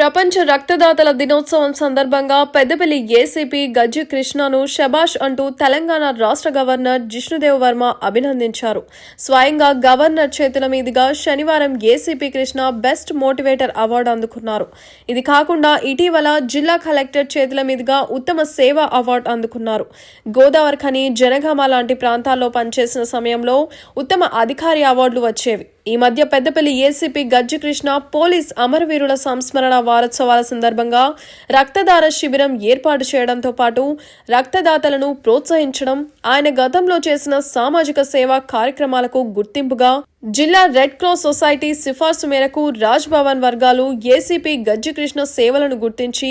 ప్రపంచ రక్తదాతల దినోత్సవం సందర్భంగా పెద్దపల్లి ఏసీపీ గజ్జి కృష్ణను షబాష్ అంటూ తెలంగాణ రాష్ట్ర గవర్నర్ జిష్ణుదేవ్ వర్మ అభినందించారు. స్వయంగా గవర్నర్ చేతుల మీదుగా శనివారం ACP Krishna best motivator award అందుకున్నారు. ఇది కాకుండా ఇటీవల జిల్లా కలెక్టర్ చేతుల మీదుగా ఉత్తమ సేవ అవార్డు అందుకున్నారు. గోదావరి ఖని జనగామ లాంటి ప్రాంతాల్లో పనిచేసిన సమయంలో ఉత్తమ అధికారి అవార్డులు వచ్చేవి. ఈ మధ్య పెద్దపల్లి ఏసీపీ గజ్జి కృష్ణ పోలీస్ అమరవీరుల సంస్మరణ వారోత్సవాల సందర్భంగా రక్తదాన శిబిరం ఏర్పాటు చేయడంతో పాటు రక్తదాతలను ప్రోత్సహించడం ఆయన గతంలో చేసిన సామాజిక సేవా కార్యక్రమాలకు గుర్తింపుగా జిల్లా రెడ్ క్రాస్ సొసైటీ సిఫార్సు మేరకు రాజ్ భవన్ వర్గాలు ఏసీపీ గజ్జి కృష్ణ సేవలను గుర్తించి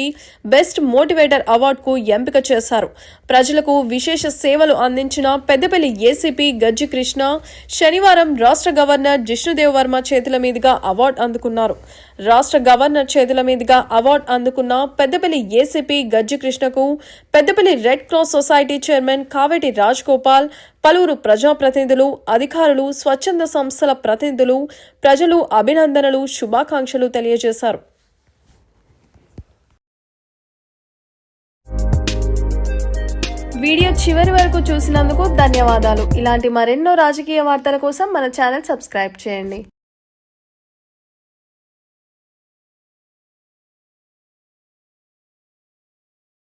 బెస్ట్ మోటివేటర్ అవార్డుకు ఎంపిక చేశారు. ప్రజలకు విశేష సేవలు అందించిన పెద్దపల్లి ఏసీపీ గజ్జి కృష్ణ శనివారం రాష్ట్ర గవర్నర్ జిష్ణుదేవ్ వర్మ చేతుల మీదుగా అవార్డు అందుకున్నారు. రాష్ట్ర గవర్నర్ చేతుల మీదుగా అవార్డు అందుకున్న పెద్దపల్లి ఏసీపీ గజ్జి కృష్ణకు Peddapalli red cross society chairman Kaveti Raj Gopal పలువురు ప్రజాప్రతినిధులు అధికారులు స్వచ్ఛంద సంస్థల ప్రతినిధులు ప్రజలు అభినందనలు శుభాకాంక్షలు తెలియజేశారు. వీడియో చివరి వరకు చూసినందుకు ధన్యవాదాలు. ఇలాంటి మరెన్నో రాజకీయ వార్తల కోసం మన ఛానల్ సబ్స్క్రైబ్ చేయండి.